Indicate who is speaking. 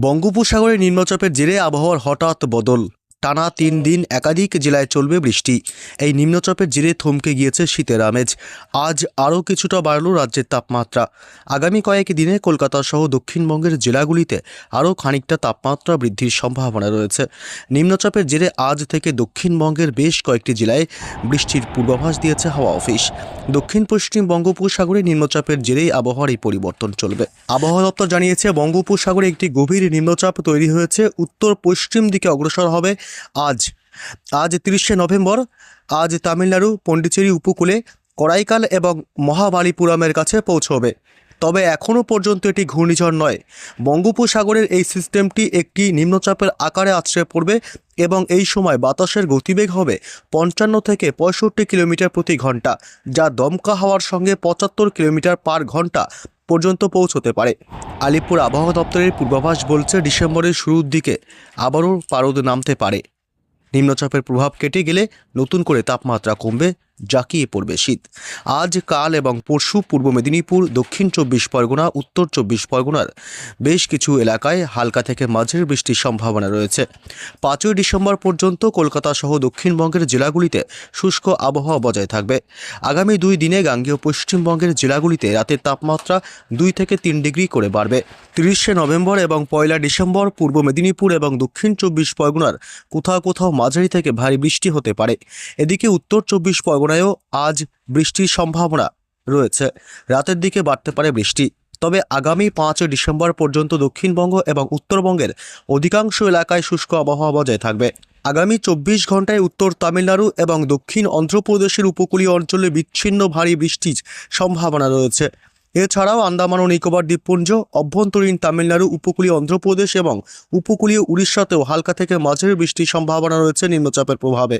Speaker 1: বঙ্গোপসাগরে নিম্নচাপের জেরে আবহাওয়ার হঠাৎ বদল। টানা তিন দিন একাধিক জেলায় চলবে বৃষ্টি। এই নিম্নচাপের জেরে থমকে গিয়েছে শীতের আমেজ। আজ আরও কিছুটা বাড়ল রাজ্যের তাপমাত্রা। আগামী কয়েক দিনে কলকাতা সহ দক্ষিণবঙ্গের জেলাগুলিতে আরও খানিকটা তাপমাত্রা বৃদ্ধির সম্ভাবনা রয়েছে। নিম্নচাপের জেরে আজ থেকে দক্ষিণবঙ্গের বেশ কয়েকটি জেলায় বৃষ্টির পূর্বাভাস দিয়েছে হাওয়া অফিস। দক্ষিণ পশ্চিম বঙ্গোপসাগরে নিম্নচাপের জেরেই আবহাওয়ার এই পরিবর্তন চলবে। আবহাওয়া দপ্তর জানিয়েছে, বঙ্গোপসাগরে একটি গভীর নিম্নচাপ তৈরি হয়েছে। উত্তর পশ্চিম দিকে অগ্রসর হবে। আজ আজ তিরিশে নভেম্বর, আজ তামিলনাড়ু পণ্ডিচেরি উপকূলে করাইকাল এবং মহাবালিপুরামের কাছে পৌঁছবে। তবে এখনও পর্যন্ত এটি ঘূর্ণিঝড় নয়। বঙ্গোপসাগরের এই সিস্টেমটি একটি নিম্নচাপের আকারে আছড়ে পড়বে এবং এই সময় বাতাসের গতিবেগ হবে পঞ্চান্ন থেকে পঁয়ষট্টি কিলোমিটার প্রতি ঘণ্টা, যা দমকা হাওয়ার সঙ্গে পঁচাত্তর কিলোমিটার পার ঘণ্টা পর্যন্ত পৌঁছতে পারে। আলিপুর আবহাওয়া দপ্তরের পূর্বাভাস বলছে, ডিসেম্বরের শুরুর দিকে আবারও পারদ নামতে পারে। নিম্নচাপের প্রভাব কেটে গেলে নতুন করে তাপমাত্রা কমবে। জাঁকিয়ে পড়বে শীত। আজ, কাল এবং পরশু পূর্ব মেদিনীপুর, দক্ষিণ চব্বিশ পরগনা, উত্তর চব্বিশ পরগনার বেশ কিছু এলাকায় হালকা থেকে মাঝের বৃষ্টির সম্ভাবনা রয়েছে। পাঁচই ডিসেম্বর পর্যন্ত কলকাতা সহ দক্ষিণবঙ্গের জেলাগুলিতে শুষ্ক আবহাওয়া বজায় থাকবে। আগামী দুই দিনে গাঙ্গেয় পশ্চিমবঙ্গের জেলাগুলিতে রাতের তাপমাত্রা দুই থেকে তিন ডিগ্রি করে বাড়বে। তিরিশে নভেম্বর এবং পয়লা ডিসেম্বর পূর্ব মেদিনীপুর এবং দক্ষিণ চব্বিশ পরগনার কোথাও কোথাও মাঝারি থেকে ভারী বৃষ্টি হতে পারে। এদিকে উত্তর চব্বিশ পরগনায়ও আজ বৃষ্টির সম্ভাবনা রয়েছে। রাতের দিকে বাড়তে পারে বৃষ্টি। তবে আগামী পাঁচই ডিসেম্বর পর্যন্ত দক্ষিণবঙ্গ এবং উত্তরবঙ্গের অধিকাংশ এলাকায় শুষ্ক আবহাওয়া বজায় থাকবে। আগামী চব্বিশ ঘন্টায় উত্তর তামিলনাড়ু এবং দক্ষিণ অন্ধ্রপ্রদেশের উপকূলীয় অঞ্চলে বিচ্ছিন্ন ভারী বৃষ্টির সম্ভাবনা রয়েছে। এছাড়াও আন্দামান ও নিকোবর দ্বীপপুঞ্জ, অভ্যন্তরীণ তামিলনাড়ু, উপকূলীয় অন্ধ্রপ্রদেশ এবং উপকূলীয় উড়িষ্যাতেও হালকা থেকে মাঝের বৃষ্টির সম্ভাবনা রয়েছে নিম্নচাপের প্রভাবে।